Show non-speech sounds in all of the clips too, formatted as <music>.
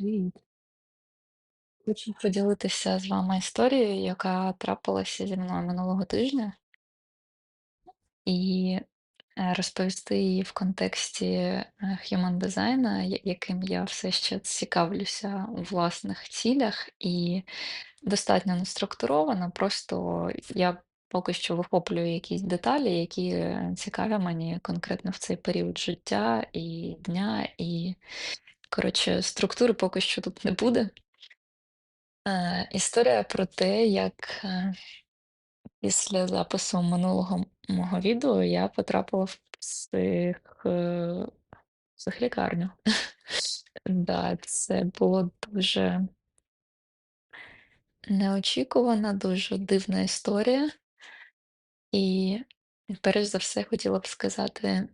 Привіт. Хочу поділитися з вами історією, яка трапилася зі мною минулого тижня, і е, розповісти її в контексті е, human я- яким я все ще цікавлюся у власних цілях, і достатньо не структуровано. Просто я поки що вихоплюю якісь деталі, які е, цікаві мені конкретно в цей період життя і дня. І коротше, структури поки що тут не буде. Е, Історія про те, як е, після запису минулого мого відео я потрапила в псих, е, психлікарню. <laughs> Да, це було дуже неочікувана, дуже дивна історія. І перш за все хотіла б сказати,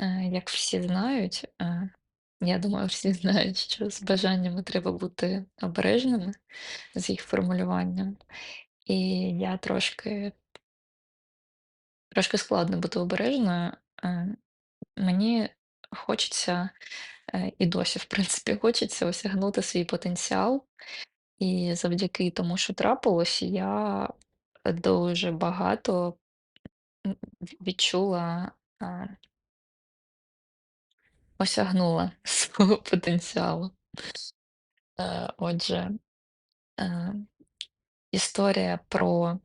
е, як всі знають, е, я думаю, всі знають, що з бажаннями треба бути обережними з їх формулюванням. І я трошки Трошки складно бути обережною. Е, мені хочеться, е, і досі, в принципі, хочеться осягнути свій потенціал. І завдяки тому, що трапилось, я дуже багато відчула, а, осягнула <laughs> свого потенціалу. Е, Отже, е, історія про,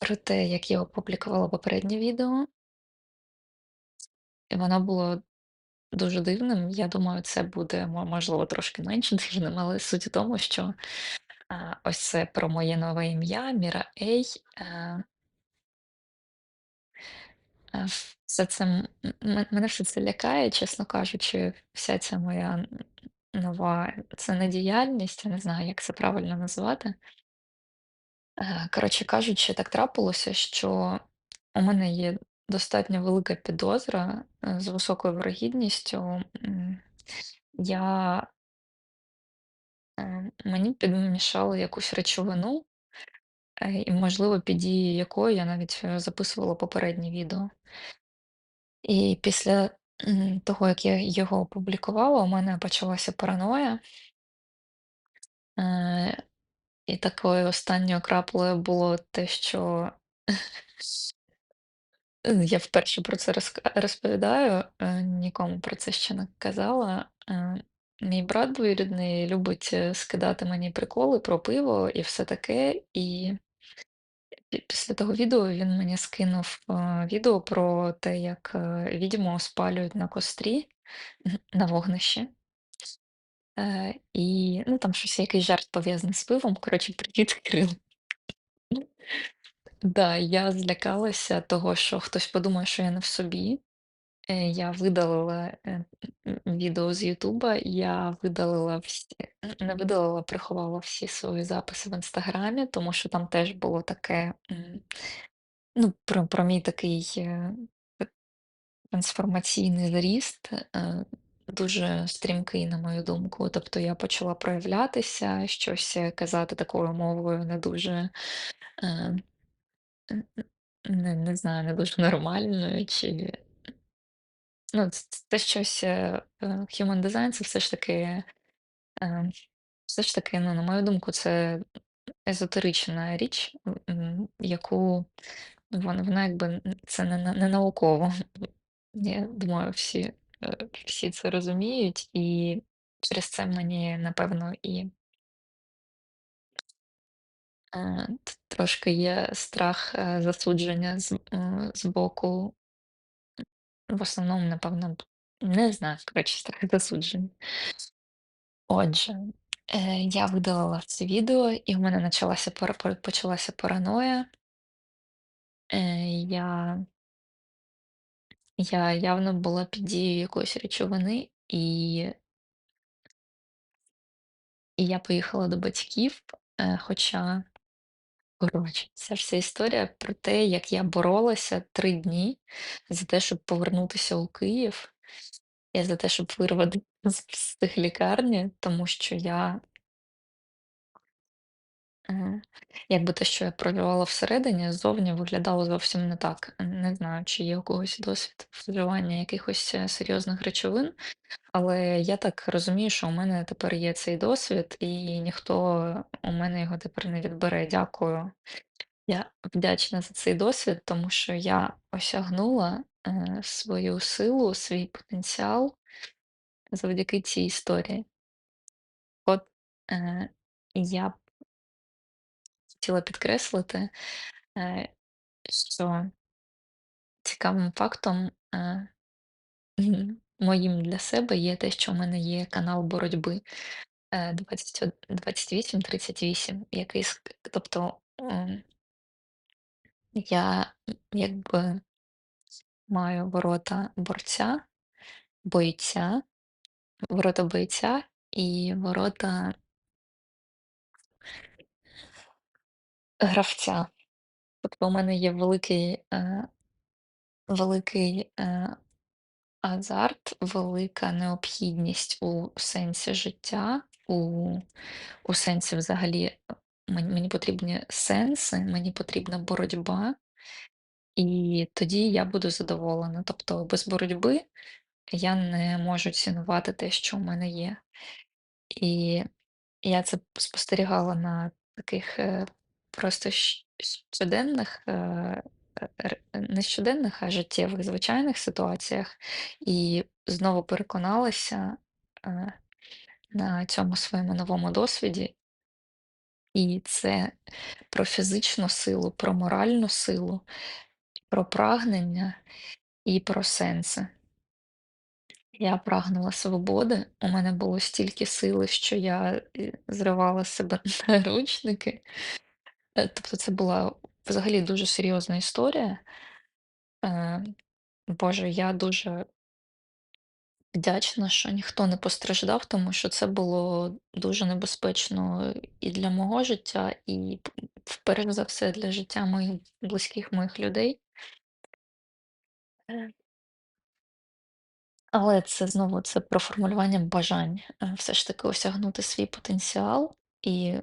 про те, як я опублікувала попереднє відео, і воно було Дуже дивним. Я думаю, це буде, можливо, трошки менш <laughs> дивним, але суть у тому, що, а, ось це про моє нове ім'я Міра Ей. Е, е, все це мене все це лякає, чесно кажучи, вся ця моя нова це не діяльність, я не знаю, як це правильно назвати. Е, коротше кажучи, так трапилося, що у мене є достатньо велика підозра, е, з високою вирогідністю. Я Е, мені підмішали якусь речовину, е, і, можливо, під дією якої я навіть е, записувала попереднє відео. І після того, як я його опублікувала, у мене почалася параноя. Е, І такою останньою краплею було те, що я вперше про це розк- розповідаю, нікому про це ще не казала. Мій брат двоюрідний любить е, скидати мені приколи про пиво і все таке. І Пі після того відео він мені скинув, е, відео про те, як, е, відьму спалюють на кострі, на вогнищі. Е, і, ну, там щось якийсь жарт пов'язаний з пивом. Коротше, привіт, Кирил. Да, я злякалася того, що хтось подумає, що я не в собі. Е, я видалила, м, відео з "Ютуба", я видалила всі не видалила, приховала всі свої записи в "Інстаграмі", тому що там теж було таке, ну, про про мій такий, е Трансформаційний зріст, дуже стрімкий, на мою думку. Тобто я почала проявлятися, щось казати такою мовою не дуже, е, не не знаю, не дуже нормальною чи ну, це щось, е, е, human design- це все ж таки, е, все ж таки, ну, на мою думку, це езотерична річ, яку вона вона якби це не не науково. Я думаю, всі, е, всі це розуміють, і через це мені, напевно, і трошки є страх засудження з, з боку, в основному, напевно, не знаю, коротше, страх засудження. Отже, е, я видалила це відео, і в мене пора- почалася параноя. Е, я, я явно була під дією якоїсь речовини, і І я поїхала до батьків, е, хоча, коротше, ця вся історія про те, як я боролася три дні за те, щоб повернутися у Київ, і за те, щоб вирвати з психлікарні, тому що я, Якби те, що я проживала всередині, ззовні виглядало зовсім не так. Не знаю, чи є у когось досвід вживання якихось е, серйозних речовин, але я так розумію, що у мене тепер є цей досвід, і ніхто у мене його тепер не відбере. Дякую. Я вдячна за цей досвід, тому що я осягнула е, свою силу, свій потенціал завдяки цій історії. От е, я хотіла підкреслити, е, що цікавим фактом е, моїм для себе є те, що в мене є канал боротьби е, 28-38, який ск- тобто я якби маю ворота борця, бойця, ворота бойця і ворота гравця. Тобто у мене є великий, е, великий е, азарт, велика необхідність у сенсі життя, у, у сенсі взагалі е, мені, потрібні сенси, мені потрібна боротьба, і тоді я буду задоволена. Тобто без боротьби я не можу цінувати те, що в мене є. І я це спостерігала на таких просто щоденних, е, р- не щоденних, а життєвих звичайних ситуаціях, і знову переконалася е, на цьому своєму новому досвіді. І це про фізичну силу, про моральну силу, про прагнення і про сенси. Я прагнула свободи. У мене було стільки сили, що я е, зривала з себе <laughs> наручники. Е, Тобто, це була взагалі дуже серйозна історія. Е, Боже, я дуже вдячна, що ніхто не постраждав, тому що це було дуже небезпечно і для мого життя, і п- перш за все для життя моїх близьких моїх людей. Е, Але це знову це про формулювання бажань, е, все ж таки осягнути свій потенціал і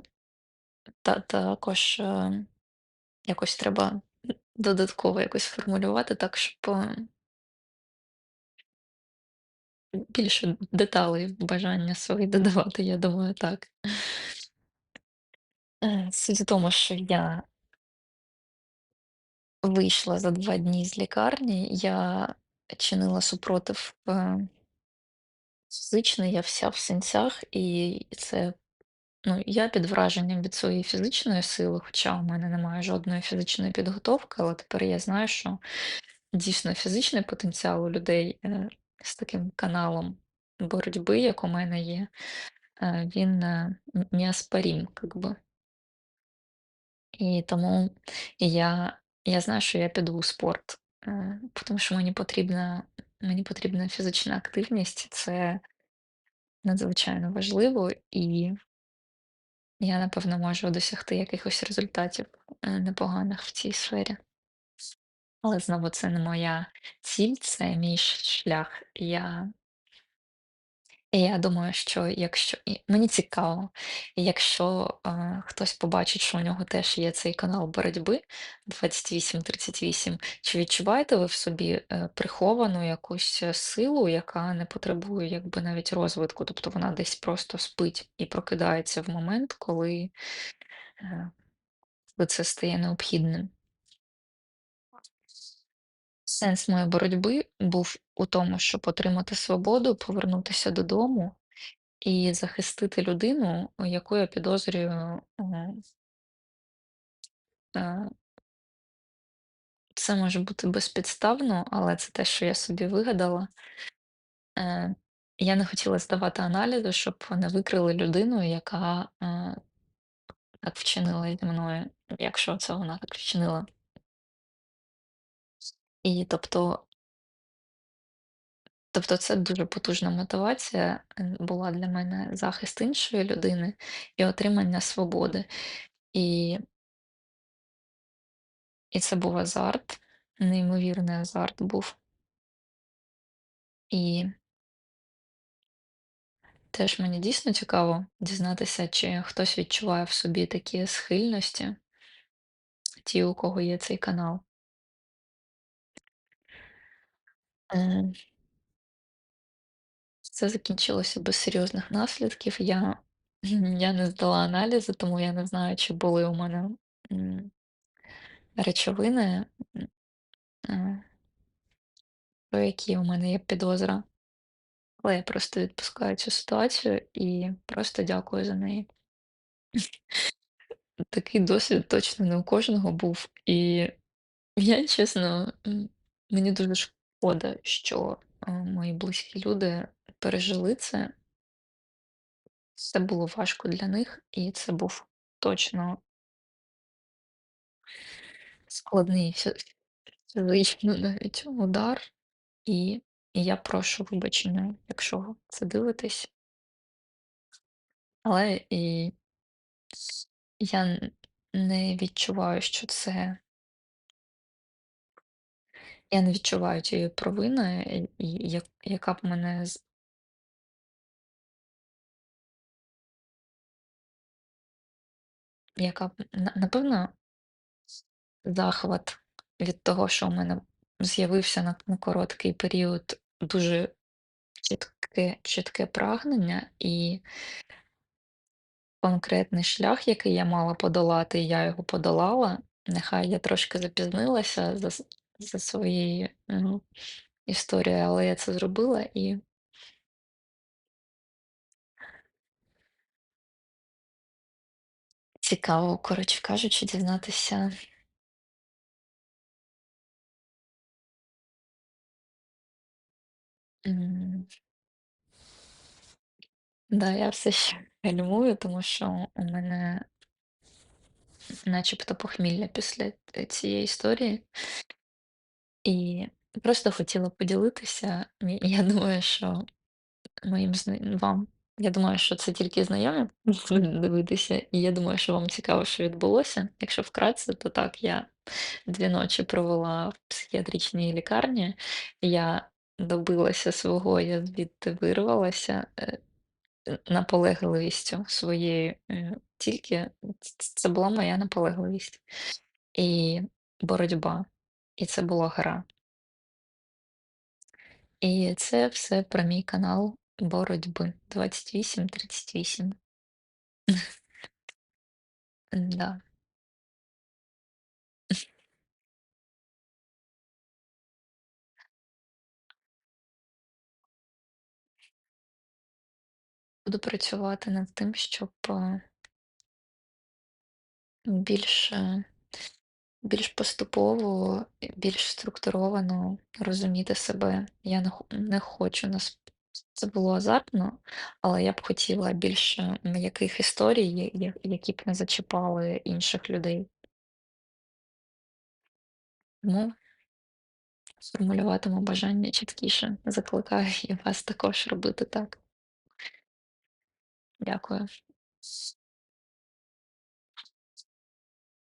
Та також, е, якось треба додатково якось формулювати так, щоб, е, більше деталей бажання свої <laughs> додавати, я думаю, так. Е, в тому, що я вийшла за 2 дні з лікарні, я чинила супротив, е, фізичний, я вся в синцях, і це, ну, я під враженням від своєї фізичної сили, хоча у мене немає жодної фізичної підготовки, але тепер я знаю, що Дійсно, фізичний потенціал у людей, е, з таким каналом боротьби, як у мене є, е, він, е, н неоспорим, как бы. І тому я я знаю, що я піду у спорт, е, тому що мені потрібна мені потрібна фізична активність. Це надзвичайно важливо, і я, напевно, можу досягти якихось результатів, е, непоганих в цій сфері. Але знову це не моя ціль, це мій шлях. Я І я думаю, що якщо і мені цікаво, якщо, е, хтось побачить, що у нього теж є цей канал боротьби 28-38, чи відчуваєте ви в собі, е, приховану якусь, е, силу, яка не потребує якби навіть розвитку, тобто вона десь просто спить і прокидається в момент, коли, е, коли це стає необхідним? Сенс моєї боротьби був у тому, щоб отримати свободу, повернутися додому І захистити людину, яку я підозрюю, е, це може бути безпідставно, але це те, що я собі вигадала. Е, Я не хотіла здавати аналізи, щоб не викрили людину, яка е, так вчинила зі мною, якщо це вона так вчинила. І тобто, тобто це дуже потужна мотивація е, була для мене захист іншої людини і отримання свободи. І І це був азарт, неймовірний азарт був. І Теж мені дійсно цікаво дізнатися, чи хтось відчуває в собі такі схильності, ті, у кого є цей канал. Це закінчилося без серйозних наслідків. Я, <laughs> я не здала аналізи, тому я не знаю, чи були у мене речовини, е, про які у мене є підозра. Але я просто відпускаю цю ситуацію і просто дякую за неї. <laughs> Такий досвід точно не у кожного був. І я чесно, мені дуже шкода, що е, мої близькі люди пережили це. Це було важко для них, і це був точно складний фі- навіть удар. І, я прошу вибачення, якщо це дивитесь. Але і я не відчуваю, що це. Я не відчуваю цієї провини, як- яка б мене яка б на- напевно захват від того, що у мене з'явився на, на короткий період дуже чітке, чітке прагнення і конкретний шлях, який я мала подолати, я його подолала. Нехай я трошки запізнилася за, с- за своєю ну, історією, але я це зробила і цікаво, коротше кажучи, дізнатися. м, Да, я все ще гальмую, тому що у мене начебто похмілля після цієї історії. І просто хотіла поділитися. І <laughs> Я думаю, що моїм вам, я думаю, що це тільки знайомі будуть <laughs> дивитися, і я думаю, що вам цікаво, що відбулося. Якщо вкратце, то так, я дві ночі провела в психіатричній лікарні. Я добилася свого, я звідти вирвалася. е, наполегливістю своєю, е, тільки це була моя наполегливість і боротьба, і це була гра. І це все про мій канал боротьби 2838. Да, буду працювати над тим, щоб, більше Більш поступово, більш структуровано розуміти себе. Я не хо не хочу нас це було азартно, але я б хотіла більше м'яких історій, які б не зачіпали інших людей. Тому сформулюватиму бажання чіткіше. Закликаю вас також робити так. Дякую.